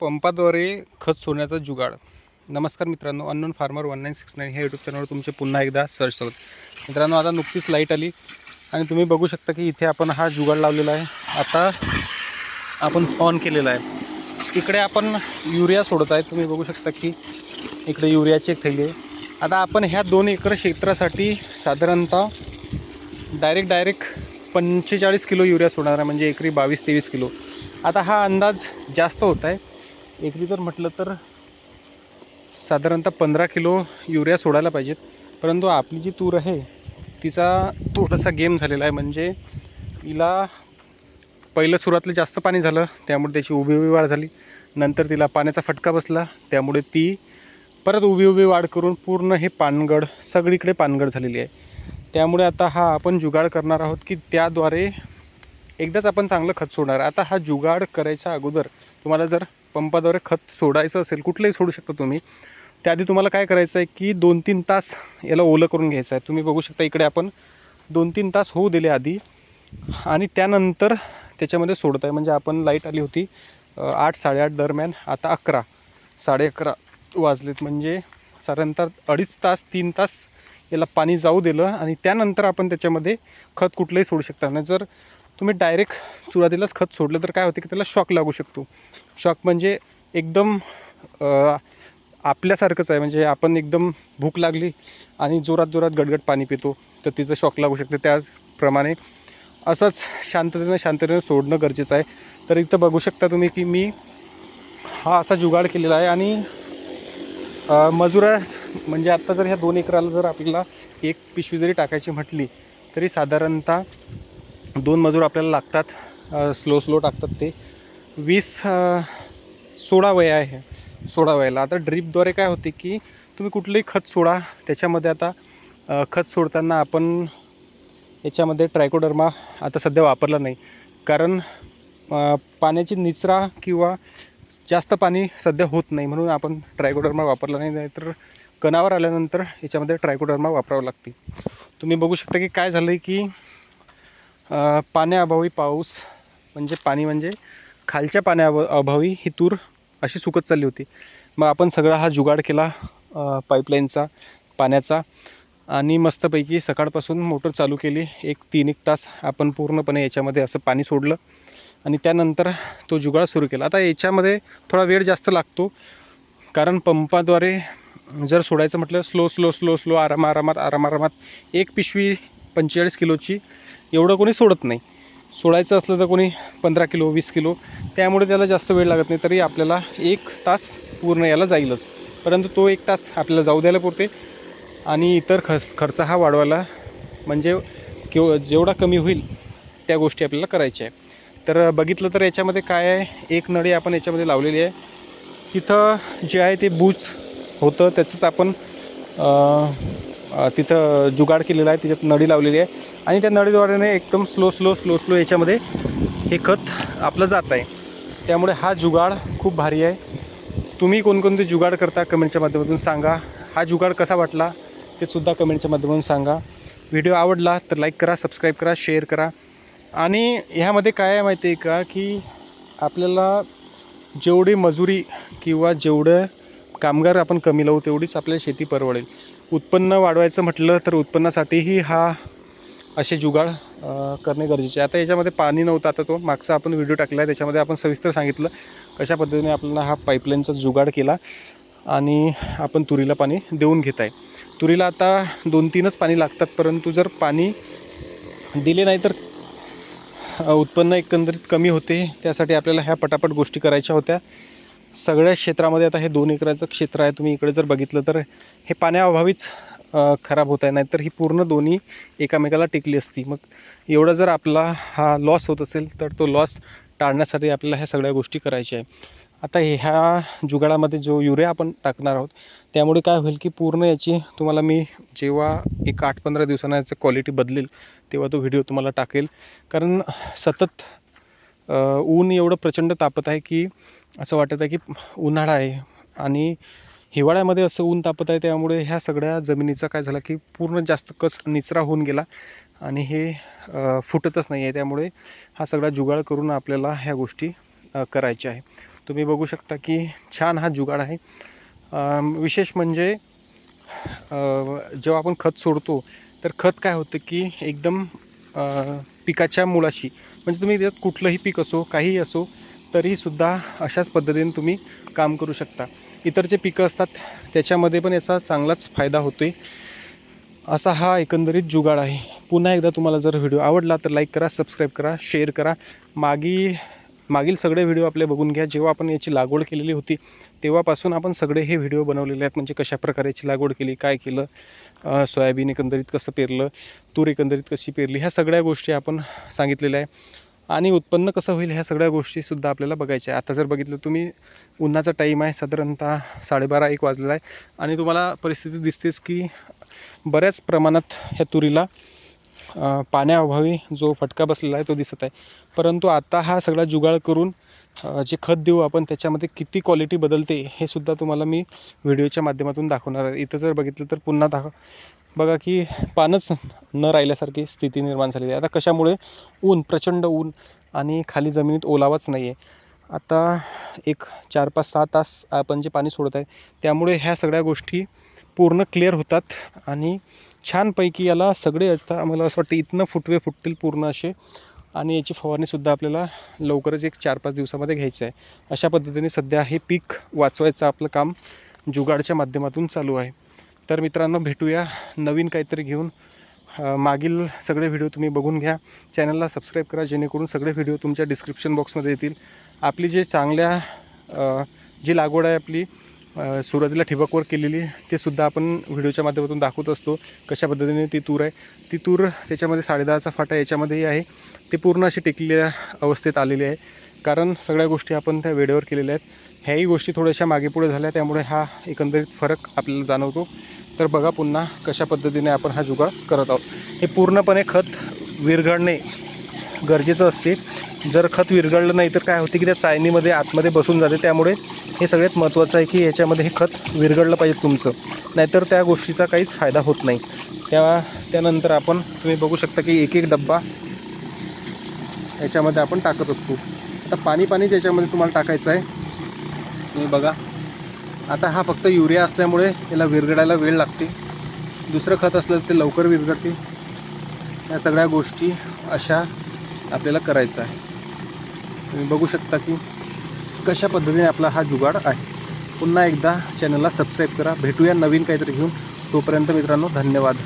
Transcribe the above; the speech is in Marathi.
पंपाद्वारे खत सोडण्याचा जुगाड. नमस्कार मित्रांनो unknown farmer one nine six nine ह्या यूट्यूब चॅनलवर तुमचे पुन्हा एकदा सर्च स्वागत. मित्रांनो आता नुकतीच लाइट आली आणि तुम्ही बघू शकता की इथे आपण हा जुगाड लावलेला आहे. आता आपण ऑन केलेला आहे. इकडे आपण युरिया सोडत आहे. तुम्ही बघू शकता की इकडे युरियाची एक थैली आहे. आता आपण ह्या दोन एकर क्षेत्रासाठी साधारणतः डायरेक्ट डायरेक्ट पंचेचाळीस किलो युरिया सोडणार आहे. म्हणजे एकरी बावीस तेवीस किलो. आता हा अंदाज जास्त होत आहे. एकरी जर म्हटलं तर साधारणतः पंधरा किलो युरिया सोडायला पाहिजेत. परंतु आपली जी तूर आहे तिचा थोडासा गेम झालेला आहे. म्हणजे तिला पहिलं सुरुवातलं जास्त पाणी झालं त्यामुळे त्याची उभी उभी वाढ झाली. नंतर तिला पाण्याचा फटका बसला त्यामुळे ती परत उभी उभी वाढ करून पूर्ण हे पानगड सगळीकडे पानगड झालेली आहे. त्यामुळे आता हा आपण जुगाड करणार आहोत की त्याद्वारे एकदाच आपण चांगलं खत सोडणार. आता हा जुगाड करायच्या अगोदर तुम्हाला जर पंपाद्वारे खत सोडायचं असेल कुठलंही सोडू शकता तुम्ही त्याआधी तुम्हाला काय करायचं आहे की दोन तीन तास याला ओलं करून घ्यायचं आहे तुम्ही बघू शकता इकडे आपण दोन तीन तास होऊ दिले आधी आणि त्यानंतर त्याच्यामध्ये सोडत आहे म्हणजे आपण लाइट आली होती आठ साडेआठ दरम्यान आता अकरा साडे अकरा वाजलेत. म्हणजे साधारणतः अडीच तास तीन तास याला पाणी जाऊ दिलं आणि त्यानंतर आपण त्याच्यामध्ये खत कुठलंही सोडू शकता. नाही जर तुम्ही डायरेक्ट सुरुवातीलाच खत सोडलं तर काय होते की त्याला शॉक लागू शकतो. शॉक म्हणजे एकदम आपल्यासारखंच आहे. म्हणजे आपण एकदम भूक लागली आणि जोरात जोरात गडगड पाणी पितो तर तिथं शॉक लागू शकते. त्याप्रमाणे असंच शांततेनं शांततेनं सोडणं गरजेचं आहे. तर इथं बघू शकता तुम्ही की मी हा असा जुगाड केलेला आहे आणि मजुरा म्हणजे आत्ता जर ह्या दोन एकराला जर आपल्याला एक पिशवी जरी टाकायची म्हटली तरी साधारणतः दोन मजूर आपल्याला लागतात स्लो स्लो टाकतात ते. वीस सोळा वय आहे सोळा वयाला. आता ड्रीपद्वारे काय होते की तुम्ही कुठलंही खत सोडा त्याच्यामध्ये आता खत सोडताना आपण याच्यामध्ये ट्रायकोडर्मा आता सध्या वापरला नाही. कारण पाण्याची निचरा किंवा जास्त पाणी सध्या होत नाही. म्हणून आपण ट्रायकोडर्मा वापरला नाही नाहीतर कणावर आल्यानंतर याच्यामध्ये ट्रायकोडर्मा वापरावं लागते. तुम्ही बघू शकता की काय झालं आहे की पाण्याअभावी पाऊस म्हणजे पाणी म्हणजे खालच्या पाण्या अभावी ही तूर अशी सुकत चालली होती. मग आपण सगळा हा जुगाड केला पाईपलाईनचा पाण्याचा आणि मस्तपैकी सकाळपासून मोटर चालू केली. एक तीन एक तास आपण पूर्णपणे याच्यामध्ये असं पाणी सोडलं आणि त्यानंतर तो जुगाड सुरू केला. आता याच्यामध्ये थोडा वेळ जास्त लागतो कारण पंपाद्वारे जर सोडायचं म्हटलं स्लो स्लो स्लो स्लो आराम आरामात आराम आरामात एक पिशवी पंचेचाळीस किलोची एवढं कोणी सोडत नाही. सोडायचं असलं तर कोणी पंधरा किलो वीस किलो त्यामुळे त्याला जास्त वेळ लागत नाही तरी आपल्याला एक तास पूर्ण याला जाईलच. परंतु तो एक तास आपल्याला जाऊ द्यायला पुरते. आणि इतर खर्च खर्च हा वाढवायला म्हणजे किंवा जेवढा कमी होईल त्या गोष्टी आपल्याला करायच्या आहे तर बघितलं तर याच्यामध्ये काय आहे? एक नळी आपण याच्यामध्ये लावलेली आहे. तिथं जे आहे ते बूच होतं त्याचंच आपण तिथं जुगाड केलेला आहे त्याच्यात नळी लावलेली आहे. आणि त्या नळीद्वारेने एकदम स्लो स्लो स्लो स्लो याच्यामध्ये हे खत आपलं जात आहे. त्यामुळे हा जुगाड खूप भारी आहे. तुम्ही कोणकोणते जुगाड करता कमेंटच्या माध्यमातून सांगा. हा जुगाड कसा वाटला ते सुद्धा कमेंटच्या माध्यमातून सांगा. व्हिडिओ आवडला तर लाईक करा सबस्क्राईब करा शेअर करा. आणि ह्यामध्ये काय आहे माहिती आहे का की आपल्याला जेवढी मजुरी किंवा जेवढं कामगार आपण कमी लावू तेवढीच आपल्याला शेती परवडेल. उत्पन्न वाढवायचं म्हटलं तर उत्पन्नासाठीही हा असे जुगाड करणे गरजेचे आहे. आता याच्यामध्ये पाणी नव्हतं आता तो मागचा आपण व्हिडिओ टाकला आहे त्याच्यामध्ये आपण सविस्तर सांगितलं कशा पद्धतीने आपल्याला हा पाईपलाईनचा जुगाड केला आणि आपण तुरीला पाणी देऊन घेत आहे तुरीला आता दोन तीनच पाणी लागतात परंतु जर पाणी दिले नाही तर उत्पन्न एकंदरीत कमी होते. त्यासाठी आपल्याला ह्या पटापट गोष्टी करायच्या होत्या. सगळ्या क्षेत्रामध्ये आता हे दोन एकराचं क्षेत्र आहे. तुम्ही इकडे जर बघितलं तर हे पाण्याअभावीच खराब होत आहे. नाहीतर ही पूर्ण दोन्ही एकामेकाला टिकली असती. मग एवढा जर आपला हा लॉस होत असेल तर तो लॉस टाळण्यासाठी आपल्याला ह्या सगळ्या गोष्टी करायच्या आहे आता ह्या जुगाडामध्ये जो युरिया आपण टाकणार आहोत त्यामुळे काय होईल की पूर्ण याची तुम्हाला मी जेव्हा एक आठ पंधरा दिवसांना याचं क्वालिटी बदलेल तेव्हा तो व्हिडिओ तुम्हाला टाकेल. कारण सतत ऊन एवढं प्रचंड तापत आहे की असं वाटत आहे की उन्हाळा आहे. आणि हिवाळ्यामध्ये असं ऊन तापत आहे त्यामुळे ह्या सगळ्या जमिनीचा काय झाला की पूर्ण जास्त कस निचरा होऊन गेला आणि हे फुटतच नाही आहे. त्यामुळे हा सगळा जुगाड करून आपल्याला ह्या गोष्टी करायच्या आहे. तुम्ही बघू शकता की छान हा जुगाड आहे. विशेष म्हणजे जेव्हा आपण खत सोडतो तर खत काय होतं की एकदम पिकाच्या मुळाशी. म्हणजे तुम्ही त्यात कुठलंही पीक असो काहीही असो तरीसुद्धा अशाच पद्धतीने तुम्ही काम करू शकता. इतर जे पिकं असतात त्याच्यामध्ये पण याचा चांगलाच फायदा होतो आहे असा हा एकंदरीत जुगाड आहे. पुन्हा एकदा तुम्हाला जर व्हिडिओ आवडला तर लाईक करा सबस्क्राईब करा शेअर करा. मागी मागील सगळे व्हिडिओ आपले बघून घ्या. जेव्हा आपण याची लागवड केलेली होती तेव्हापासून आपण सगळे हे व्हिडिओ बनवलेले आहेत. म्हणजे कशा प्रकारेची याची लागवड केली काय केलं सोयाबीन एकंदरीत कसं पेरलं तूर एकंदरीत कशी पेरली ह्या सगळ्या गोष्टी आपण सांगितलेल्या आहे. आणि उत्पन्न कसं होईल ह्या सगळ्या गोष्टीसुद्धा आपल्याला बघायच्या आहे. आता जर बघितलं तुम्ही उन्हाचा टाईम आहे साधारणतः साडेबारा एक वाजलेला आहे. आणि तुम्हाला परिस्थिती दिसतेच की बऱ्याच प्रमाणात ह्या तुरीला पाण्याअभावी जो फटका बसलेला आहे तो दिसत आहे. परंतु आता हा सगळा जुगाड करून जे खत देऊ आपण त्याच्यामध्ये किती क्वालिटी बदलते हे सुद्धा तुम्हाला मी व्हिडिओच्या माध्यमातून दाखवणार आहे. इथं जर बघितलं तर पुन्हा दाख बघा की पानच न राहिल्यासारखी स्थिती निर्माण झालेली आहे. आता कशामुळे? ऊन प्रचंड ऊन आणि खाली जमिनीत ओलावाच नाही आहे आता एक चार पाच सहा तास आपण जे पाणी सोडत आहे त्यामुळे ह्या सगळ्या गोष्टी पूर्ण क्लिअर होतात आणि छानपैकी याला सगळे आता आम्हाला असं वाटतं इथनं फुटवे फुटतील पूर्ण असे. आणि याची फवारणीसुद्धा आपल्याला लवकरच एक चार पाच दिवसामध्ये घ्यायचं आहे. अशा पद्धतीने सध्या हे पीक वाचवायचं आपलं काम जुगाडच्या माध्यमातून चालू आहे. तर मित्रांनो भेटूया नवीन काहीतरी घेऊन. मागील सगळे व्हिडिओ तुम्ही बघून घ्या. चॅनलला सबस्क्राईब करा जेणेकरून सगळे व्हिडिओ तुमच्या डिस्क्रिप्शन बॉक्समध्ये येतील. आपली जे चांगल्या जी लागवड आहे आपली सुरुवातीला ठिबकवर केलेली ते सुद्धा आपण व्हिडिओच्या माध्यमातून दाखवत असतो कशा पद्धतीने ती तूर आहे. ती तूर त्याच्यामध्ये साडेदहाचा फाटा याच्यामध्येही आहे. ते पूर्ण अशी टेकलेल्या अवस्थेत आलेली आहे. कारण सगळ्या गोष्टी आपण त्या वेळेवर केलेल्या आहेत. ह्याही गोष्टी थोड्याशा मागेपुढे झाल्या त्यामुळे हा एकंदरीत फरक आपल्याला जाणवतो. तर बघा पुन्हा कशा पद्धतीने आपण हा जुगाड करत आहोत. हे पूर्णपणे खत विरघळणे गरजेचं असते. जर खत विरघळलं नाही तर काय होते की त्या चायनीमध्ये आतमध्ये बसून जाते. त्यामुळे हे सगळ्यात महत्त्वाचं आहे की याच्यामध्ये हे खत विरघळलं पाहिजे तुमचं. नाहीतर त्या गोष्टीचा काहीच फायदा होत नाही. त्या त्यानंतर आपण तुम्ही बघू शकता की एक एक डब्बा याच्यामध्ये आपण टाकत असतो. आता पाणी पाणीच याच्यामध्ये तुम्हाला टाकायचं आहे. तुम्ही बघा. आता हा फक्त युरिया असल्यामुळे याला विरघळायला वेळ लागते. दुसरं खत असलं तर ते लवकर विरघळते. या सगळ्या गोष्टी अशा आपल्याला करायचं आहे. तुम्ही बघू शकता की कशा पद्धतीने आपला हा जुगाड आहे. पुन्हा एकदा चॅनलला सबस्क्राईब करा. भेटूया नवीन काहीतरी घेऊन. तोपर्यंत मित्रांनो धन्यवाद.